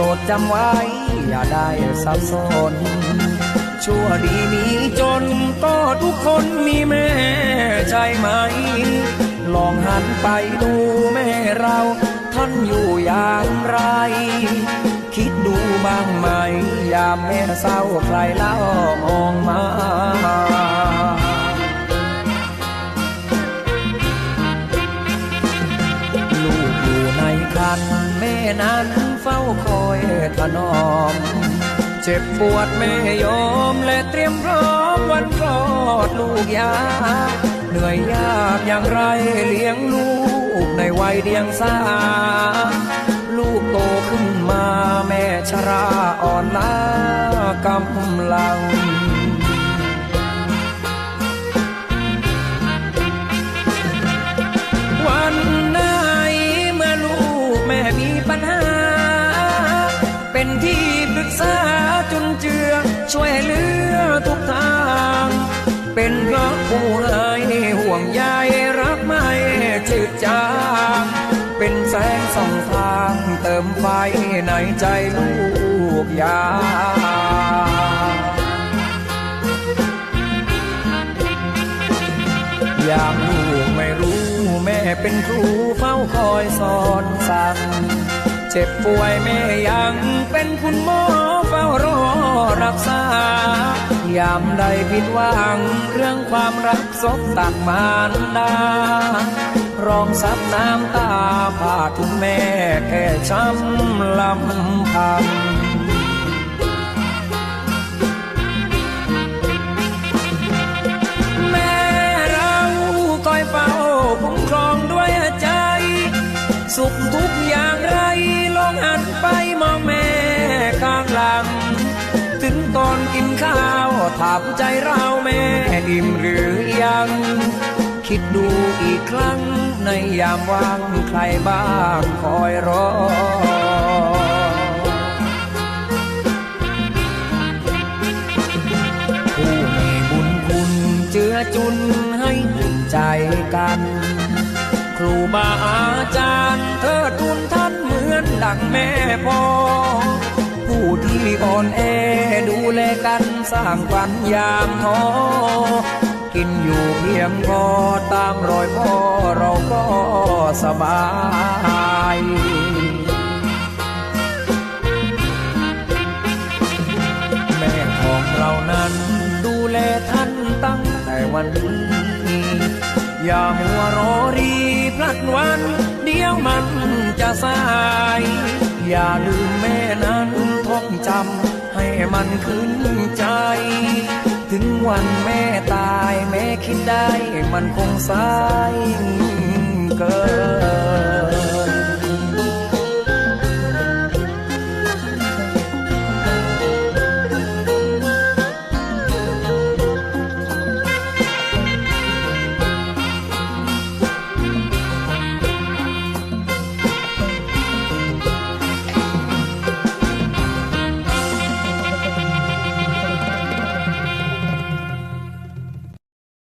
รดจำไว้ อย่าได้สับสนชั่วดีมีจนก็ทุกคนมีแม่ใช่ไหม ลองหันไปดูแม่เรา ท่านอยู่อย่างไร คิดดูบ้างไหม ยามแม่เศร้าใครเล่ามองมาลูกอยู่ในคันแม่นั้น ถนอม เจ็บปวดแม่ยอมและเตรียมพร้อมวันคลอดลูกยา เหนื่อยยากอย่างไรเลี้ยงลูกในวัยเดียงสา ลูกโตขึ้นมาแม่ชราอ่อนล้ากำลัง ห่วงใยรักไม่จืดจางเป็นแสงส่องทางเติมไฟในใจลูกยามยามลูกไม่รู้แม่เป็นครูเฝ้าคอยสอนสั่ง เจ็บป่วยแม่ยังเป็นคุณหมอเฝ้ารอรักษายามใดผิดหวังเรื่องความรักสบตักมารดาร้องซับน้ำตาพาทุกแม่แค่ช้ำลำพัง สุขทุกอย่างไรลองหันไปมองแม่ข้างหลัง ถึงตอนกินข้าวถามใจเราแม่อิ่มหรือยัง คิดดูอีกครั้งในยามว่างใครบ้างคอยรอผู้มีบุญคุณเจือจุนให้อุ่นใจกัน ครูบาอาจารย์ เธอทุนท่านเหมือนดังแม่พ่อ ผู้ที่อ่อนแอดูแลกันสร้างฝันยามท้อกินอยู่เพียงพอตามรอยพ่อเราก็สบายแม่ของเรานั้นดูแลท่านตั้งแต่วันนี้ อย่ามัวรอรีพลัดวัน เดี๋ยวมันจะสาย อย่าลืมแม่นั้นท่องจำให้มันขึ้นใจ ถึงวันแม่ตายแม่คิดได้มันคงสายเกิน